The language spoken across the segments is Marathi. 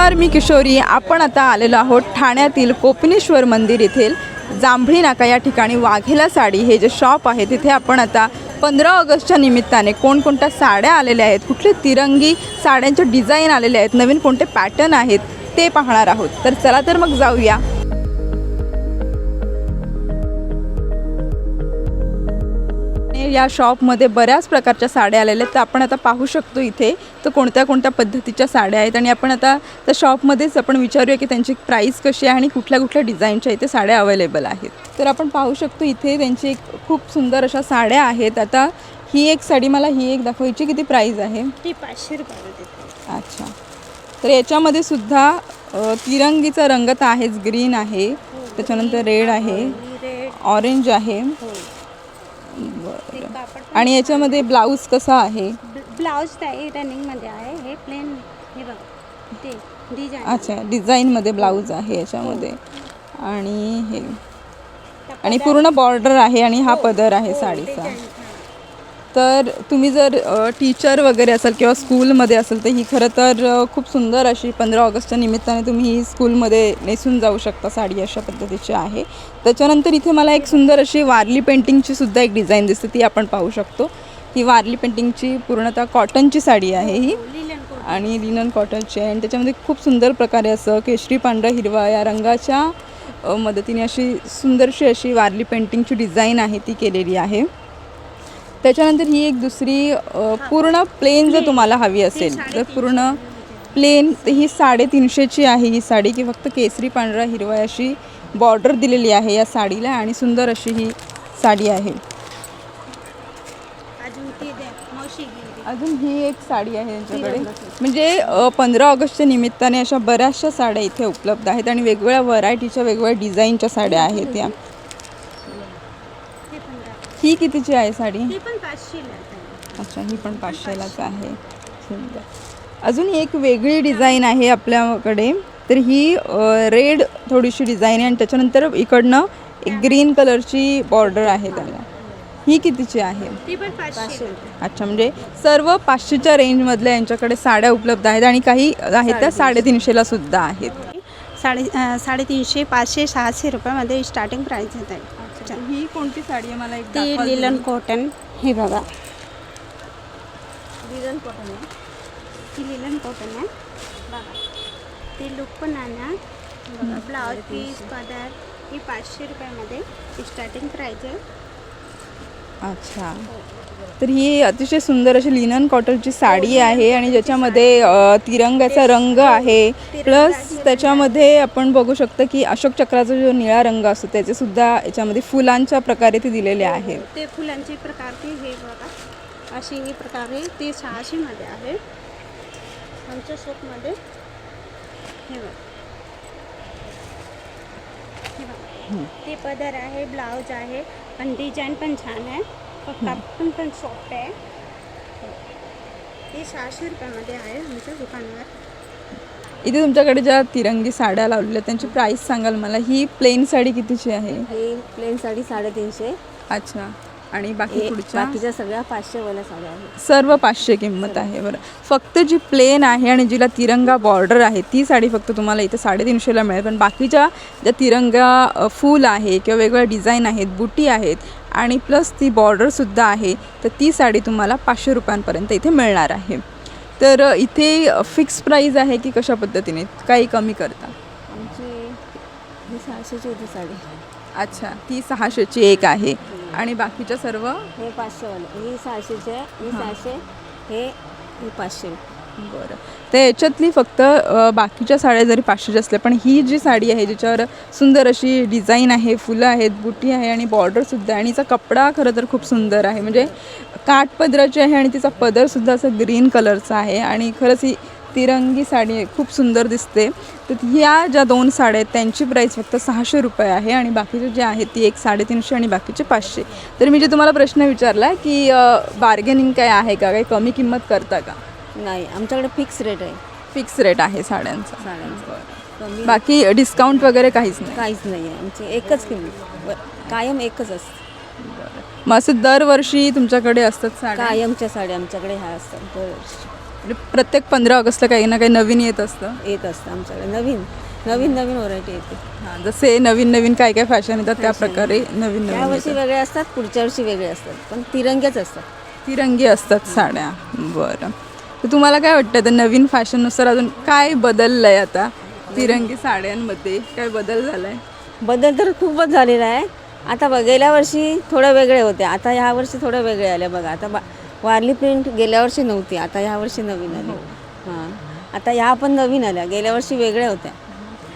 नमस्कार मी किशोरी. आपण आता आलेलो आहोत ठाण्यातील कोपनेश्वर मंदिर येथील जांभळी नाका या ठिकाणी वाघेला साडी. हे जे शॉप आहे तिथे आपण आता पंधरा ऑगस्टच्या निमित्ताने कोणकोणत्या साड्या आलेल्या आहेत कुठले तिरंगी साड्यांचे डिझाईन आलेले आहेत नवीन कोणते पॅटर्न आहेत ते पाहणार आहोत. तर चला तर मग जाऊया. या शॉपमध्ये बऱ्याच प्रकारच्या साड्या आलेल्या आहेत. तर आपण आता पाहू शकतो इथे तर कोणत्या कोणत्या पद्धतीच्या साड्या आहेत आणि आपण आता त्या शॉपमध्येच आपण विचारूया की त्यांची प्राईस कशी आहे आणि कुठल्या कुठल्या डिझाईनच्या इथे साड्या अवेलेबल आहेत. तर आपण पाहू शकतो इथे त्यांची एक खूप सुंदर अशा साड्या आहेत. आता ही एक साडी मला ही एक दाखवायची किती प्राईस आहे? ती पाचशे रुपयाला देते. अच्छा. तर याच्यामध्ये सुद्धा तिरंगीचा रंग तर आहेच ग्रीन आहे त्याच्यानंतर रेड आहे ऑरेंज आहे. हो. आणि याच्यामध्ये ब्लाऊज कसा आहे? ब्लाऊज आहे रनिंगमध्ये आहे. हे प्लेन हे बघा. ते डिझाईन अच्छा डिझाईनमध्ये ब्लाऊज आहे याच्यामध्ये. आणि हे. आणि पूर्ण बॉर्डर आहे आणि हा पदर आहे साडीचा. तर तुम्ही जर टीचर वगैरे असाल किंवा स्कूलमध्ये असेल तर ही खरं तर खूप सुंदर अशी पंधरा ऑगस्टच्या निमित्ताने तुम्ही ही स्कूलमध्ये नेसून जाऊ शकता साडी अशा पद्धतीची आहे. त्याच्यानंतर इथे मला एक सुंदर अशी वारली पेंटिंगची सुद्धा एक डिझाईन दिसते ती आपण पाहू शकतो. ही वारली पेंटिंगची पूर्णतः कॉटनची साडी आहे ही. आणि लिनन कॉटनची आणि त्याच्यामध्ये खूप सुंदर प्रकारे असं केशरी पांढरा हिरवा या रंगाच्या मदतीने अशी सुंदरशी अशी वारली पेंटिंगची डिझाईन आहे ती केलेली आहे. त्याच्यानंतर ही एक दुसरी अ, पूर्ण प्लेन जर तुम्हाला हवी असेल तर पूर्ण प्लेन ही साडेतीनशेची आहे ही साडी की फक्त केसरी पांढरा हिरवा अशी बॉर्डर दिलेली आहे या साडीला आणि सुंदर अशी ही साडी आहे. अजून ती द्या मावशी गेली अजून ही एक साडी आहे यांच्याकडे. म्हणजे पंधरा ऑगस्टच्या निमित्ताने अशा बऱ्याचशा साड्या इथे उपलब्ध आहेत आणि वेगवेगळ्या व्हरायटीच्या वेगवेगळ्या डिझाईनच्या साड्या आहेत या. ही कितीची आहे साडी? ते पण पाचशेला आहे. अच्छा ही पण पाचशेलाच आहे. सुंदर. अजून एक वेगळी डिझाईन आहे आपल्याकडे. तर ही रेड थोडीशी डिझाईन आहे आणि त्याच्यानंतर इकडनं एक ग्रीन कलरची बॉर्डर आहे त्याला. ही कितीची आहे? ती पण पाचशे अच्छा म्हणजे सर्व पाचशेच्या रेंजमधल्या यांच्याकडे साड्या उपलब्ध आहेत आणि काही आहेत त्या साडेतीनशेला सुद्धा आहेत. साडे अं, साडेतीनशे पाचशे सहाशे रुपयामध्ये स्टार्टिंग प्राईस येत आहे. ही कोणती साडी आहे? मला एक ती लिलन कॉटन. हे बघा. लिलन कॉटन आहे. ही लिलन कॉटन आहे. बघा. ते लुक पण बघा ब्लाऊज पीस पदर. ही पाचशे रुपयामध्ये स्टार्टिंग प्राईज आहे. अच्छा. तर ही अतिशय सुंदर अशी लिनन कॉटनची साडी आहे आणि ज्याच्यामध्ये तिरंगाचा रंग आहे. प्लस त्याच्यामध्ये आपण बघू शकतो की अशोक चक्राचा जो निळा रंग असतो त्याचे सुद्धा याच्यामध्ये फुलांच्या प्रकारे ते दिलेले आहेत ते फुलांचे प्रकार ते हे बघा. अशी ही प्रकारे ते सहाशेमध्ये आहे. आमच्या शॉपमध्ये हे बघा हे बघा ते पदर आहे ब्लाऊज आहे पण डिझाईन पण छान आहे. कापड पण सॉफ्ट आहे. ते सहाशे रुपयामध्ये आहे आमच्या दुकानावर. इथे तुमच्याकडे ज्या तिरंगी साड्या लावलेल्या त्यांची प्राईस सांगाल मला. ही प्लेन साडी कितीची आहे? ही प्लेन साडी साडेतीनशे. अच्छा. आणि बाकी हे पुढच्या? बाकीच्या सगळ्या पाचशे वाल्या साड्या आहेत सर्व पाचशे किंमत आहे बरं. फक्त जी प्लेन आहे आणि जिला तिरंगा बॉर्डर आहे ती साडी फक्त तुम्हाला इथे साडेतीनशेला मिळेल. पण बाकीच्या ज्या तिरंगा अ, फूल आहे किंवा वेगवेगळ्या डिझाईन आहेत बुटी आहेत आणि प्लस ती बॉर्डरसुद्धा आहे तर ती साडी तुम्हाला पाचशे रुपयांपर्यंत इथे मिळणार आहे. तर अ, इथे फिक्स प्राईज आहे की कशा पद्धतीने? काही कमी करता. आमची ही सहाशेची होती साडी. अच्छा ती सहाशेची एक आहे. आणि बाकीच्या सर्व? हे पाचशे वाले. ही सहाशेची ही सहाशे हे ही पाचशे. बरं. तर याच्यातली फक्त अ, बाकीच्या साड्या जरी पाचशेच्या असल्या पण ही जी साडी आहे ज्याच्यावर सुंदर अशी डिझाईन आहे फुलं आहेत बुटी आहे आणि बॉर्डरसुद्धा आहे आणि हिचा कपडा खरं तर खूप सुंदर आहे. म्हणजे काठपदराची आहे आणि तिचा पदरसुद्धा असं ग्रीन कलरचा आहे. आणि खरंच ही तिरंगी साडी आहे खूप सुंदर दिसते. तर ह्या ज्या दोन साड्या आहेत त्यांची प्राईस फक्त सहाशे रुपये आहे आणि बाकीचे जे आहेत ती एक साडेतीनशे आणि बाकीचे पाचशे. तर मी जे तुम्हाला प्रश्न विचारला की बार्गेनिंग काय आहे का? काही कमी किंमत करता का? नाही आमच्याकडे फिक्स रेट आहे. फिक्स रेट आहे साड्यांचा. साड्यांचा. बाकी डिस्काउंट वगैरे काहीच नाही? काहीच नाही आहे. आमची एकच किंमत. कायम एकच असते. मग असं दरवर्षी तुमच्याकडे असतात साड्या? कायमच्या साड्या आमच्याकडे ह्या असतात दरवर्षी. म्हणजे प्रत्येक पंधरा ऑगस्टला काही ना काही नवीन येत असतं. येत असतं आमच्याकडे. नवीन नवीन नवीन व्हरायटी येते. हां जसे नवीन नवीन काय काय फॅशन येतात त्या प्रकारे नवीन या नवीन वर्षी वेगळे असतात पुढच्या वर्षी वेगळे असतात. पण तिरंगेच असतात. तिरंगी असतात साड्या. बरं. तर तुम्हाला काय वाटतं तर नवीन फॅशननुसार अजून काय बदललं आहे आता? तिरंगी साड्यांमध्ये काय बदल झाला आहे बदल तर खूपच झालेला आहे. आता बघ गेल्या वर्षी थोडं वेगळे होते. आता ह्या वर्षी थोडं वेगळे आले बघा. आता बा वारली प्रिंट गेल्या वर्षी नव्हती आता ह्या वर्षी नवीन आली. हां. आता ह्या पण नवीन आल्या गेल्या वर्षी वेगळ्या होत्या.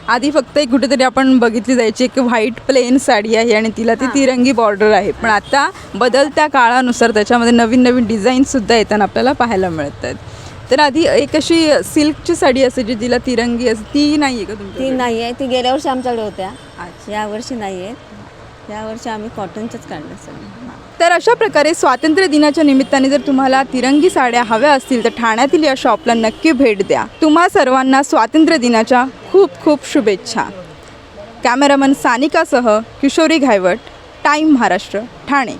आधी फक्त एक कुठेतरी आपण बघितली जायची एक व्हाईट प्लेन साडी आहे आणि तिला ती तिरंगी बॉर्डर आहे. पण आता बदलत्या काळानुसार त्याच्यामध्ये नवीन नवीन डिझाईनसुद्धा येताना आपल्याला पाहायला मिळत आहेत तर आधी एक अशी सिल्कची साडी असायची जिला तिरंगी असते ती नाही आहे का ती तुमची नाही आहे ती गेल्या वर्षी आमच्याकडे होत्या. या वर्षी नाही आहेत या वर्षी आम्ही कॉटनच्याच काढल्या सगळ्या तर अशा प्रकारे स्वातंत्र्य दिनाच्या निमित्ताने जर तुम्हाला तिरंगी साड्या हव्या असतील तर ठाण्यातील या शॉपला नक्की भेट द्या. तुम्हा सर्वांना स्वातंत्र्य दिनाच्या खूप खूप शुभेच्छा. कॅमेरामन सानिकासह किशोरी घायवट टाईम महाराष्ट्र ठाणे.